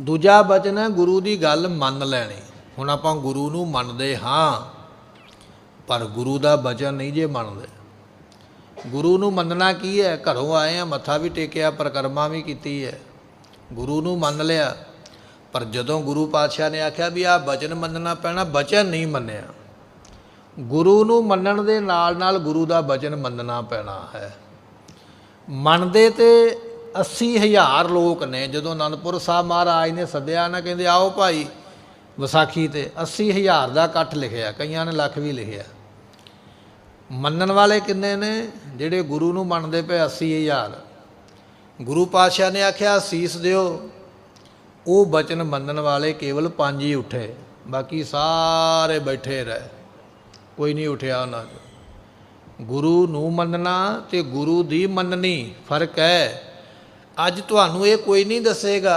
ਦੂਜਾ ਬਚਨ ਹੈ, ਗੁਰੂ ਦੀ ਗੱਲ ਮੰਨ ਲੈਣੀ। ਹੁਣ ਆਪਾਂ ਗੁਰੂ ਨੂੰ ਮੰਨਦੇ ਹਾਂ, ਪਰ ਗੁਰੂ ਦਾ ਬਚਨ ਨਹੀਂ ਜੇ ਮੰਨਦੇ। ਗੁਰੂ ਨੂੰ ਮੰਨਣਾ ਕੀ ਹੈ? ਘਰੋਂ ਆਏ ਆ ਮੱਥਾ ਵੀ ਟੇਕਿਆ, ਪਰਿਕਰਮਾ ਵੀ ਕੀਤੀ ਹੈ। ਗੁਰੂ ਨੂੰ ਮੰਨ ਲਿਆ, ਪਰ ਜਦੋਂ ਗੁਰੂ ਪਾਤਸ਼ਾਹ ਨੇ ਆਖਿਆ ਵੀ ਆਹ ਬਚਨ ਮੰਨਣਾ ਪੈਣਾ, ਬਚਨ ਨਹੀਂ ਮੰਨਿਆ। ਗੁਰੂ ਨੂੰ ਮੰਨਣ ਦੇ ਨਾਲ ਨਾਲ ਗੁਰੂ ਦਾ ਬਚਨ ਮੰਨਣਾ ਪੈਣਾ ਹੈ। ਮੰਨਦੇ ਤੇ 80000 ਲੋਕ ਨੇ, ਜਦੋਂ ਅਨੰਦਪੁਰ ਸਾਹਿਬ ਮਹਾਰਾਜ ਨੇ ਸੱਦਿਆ ਨਾ, ਕਹਿੰਦੇ ਆਓ ਭਾਈ ਵਿਸਾਖੀ ਤੇ 80000 ਦਾ ਇਕੱਠ ਲਿਖਿਆ, ਕਈਆਂ ਨੇ ਲੱਖ ਵੀ ਲਿਖਿਆ। ਮੰਨਣ ਵਾਲੇ ਕਿੰਨੇ ਨੇ, ਜਿਹੜੇ ਗੁਰੂ ਨੂੰ ਮੰਨਦੇ ਪਏ 80000 ਗੁਰੂ ਪਾਤਸ਼ਾਹ ਨੇ ਆਖਿਆ, ਸੀਸ ਦਿਓ। ਉਹ ਬਚਨ ਮੰਨਣ ਵਾਲੇ ਕੇਵਲ ਪੰਜ ਹੀ ਉੱਠੇ, ਬਾਕੀ ਸਾਰੇ ਬੈਠੇ ਰਹੇ। ਕੋਈ ਨਹੀਂ ਉਠਿਆ ਉਹਨਾਂ ਚੋਂ। ਗੁਰੂ ਨੂੰ ਮੰਨਣਾ ਤੇ ਗੁਰੂ ਦੀ ਮੰਨਣੀ, ਫ਼ਰਕ ਹੈ। ਅੱਜ ਤੁਹਾਨੂੰ ਇਹ ਕੋਈ ਨਹੀਂ ਦੱਸੇਗਾ